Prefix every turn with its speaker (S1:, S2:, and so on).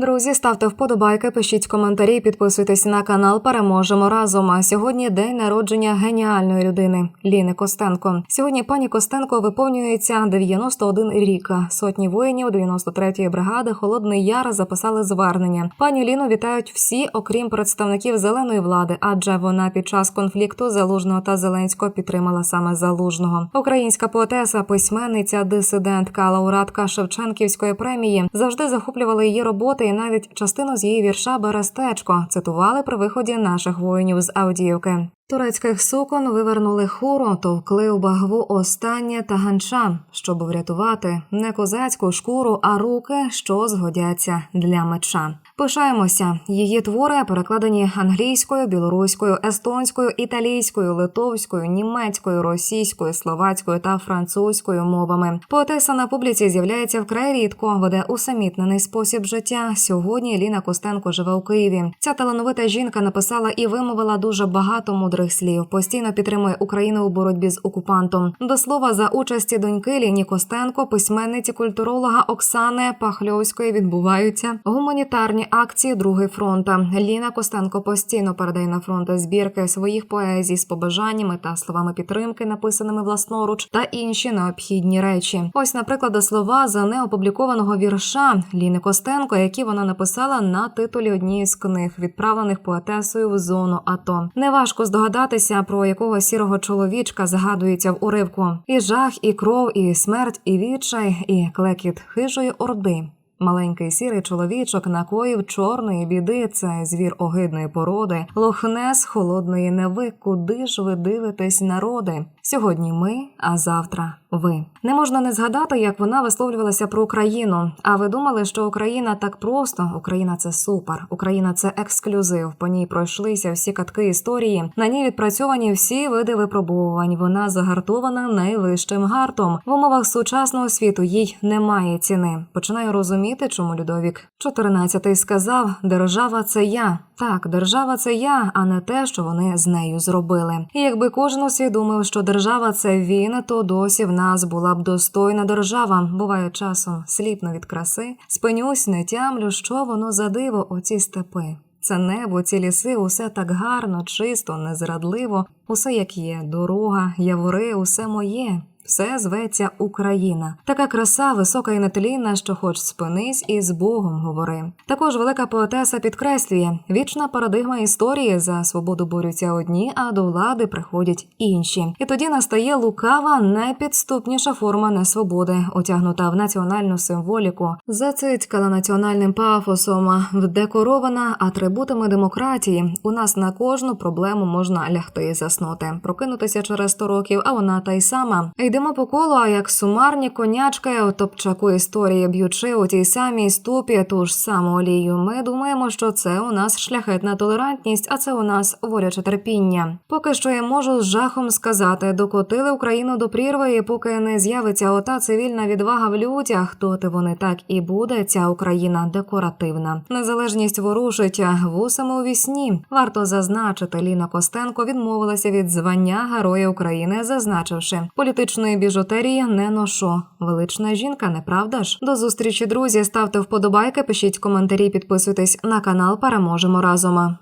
S1: Друзі, ставте вподобайки, пишіть коментарі, підписуйтесь на канал. Переможемо разом. А сьогодні день народження геніальної людини Ліни Костенко. Сьогодні пані Костенко виповнюється 91 рік. Сотні воїнів 93-ї бригади Холодний Яр записали звернення. Пані Ліну вітають всі, окрім представників зеленої влади, адже вона під час конфлікту залужного та Зеленського підтримала саме залужного. Українська поетеса, письменниця, дисидентка, лауреатка Шевченківської премії завжди захоплювали її роботи, і навіть частину з її вірша Берестечко цитували при виході наших воїнів з Авдіївки. Турецьких сукон вивернули хуру, товкли у багву останнє та ганча, щоб врятувати не козацьку шкуру, а руки, що згодяться для меча. Пишаємося. Її твори перекладені англійською, білоруською, естонською, італійською, литовською, німецькою, російською, словацькою та французькою мовами. Поетеса на публіці з'являється вкрай рідко, веде усамітнений спосіб життя. Сьогодні Ліна Костенко живе у Києві. Ця талановита жінка написала і вимовила дуже багато мудрих слів. Постійно підтримує Україну у боротьбі з окупантом. До слова, за участі доньки Ліні Костенко, письменниці культуролога Оксани Пахльовської відбуваються гуманітарні акції Другий фронта. Ліна Костенко постійно передає на фронт збірки своїх поезій з побажаннями та словами підтримки, написаними власноруч, та інші необхідні речі. Ось, наприклад, слова за неопублікованого вірша Ліни Костенко, які вона написала на титулі однієї з книг, відправлених поетесою в зону АТО. Неважко здогадатися, про якого сірого чоловічка згадується в уривку. І жах, і кров, і смерть, і відчай, і клекіт хижої орди. Маленький сірий чоловічок накоїв чорної біди. Це звір огидної породи, лохнес холодної неви. Куди ж ви дивитесь, народи? Сьогодні ми, а завтра ви. Не можна не згадати, як вона висловлювалася про Україну. А ви думали, що Україна так просто? Україна це супер. Україна це ексклюзив. По ній пройшлися всі катки історії. На ній відпрацьовані всі види випробовувань. Вона загартована найвищим гартом. В умовах сучасного світу їй немає ціни. Починаю розуміти, чому Людовік 14 сказав: держава це я. Так, держава це я, а не те, що вони з нею зробили. І якби кожен усвідомив, що держава це він, то досі в нас була б достойна держава. Буває часом сліпно від краси. Спинюсь, не тямлю, що воно за диво, оці степи. Це небо, ці ліси, усе так гарно, чисто, незрадливо, усе як є, дорога, явори, усе моє. Все зветься Україна. Така краса, висока і нетлінна, що хоч спинись і з Богом говори. Також велика поетеса підкреслює вічна парадигма історії за свободу борються одні, а до влади приходять інші. І тоді настає лукава, найпідступніша форма несвободи, отягнута в національну символіку, зацицькала національним пафосом, вдекорована атрибутами демократії. У нас на кожну проблему можна лягти і заснути, прокинутися через 100 років, а вона та й сама. Йдемо по колу, як сумарні конячки у топчаку історії б'ючи у тій самій ступі ту ж саму олію. Ми думаємо, що це у нас шляхетна толерантність, а це у нас воляче терпіння. Поки що я можу з жахом сказати, докотили Україну до прірви, і поки не з'явиться ота цивільна відвага в людях, то ти вони так і буде. Ця Україна декоративна. Незалежність ворушить вусами у вісні. Варто зазначити, Ліна Костенко відмовилася від звання Героя України, зазначивши політичної біжутерії не ношу. Велична жінка, не правда ж? До зустрічі, друзі. Ставте вподобайки, пишіть коментарі, підписуйтесь на канал. Переможемо разом.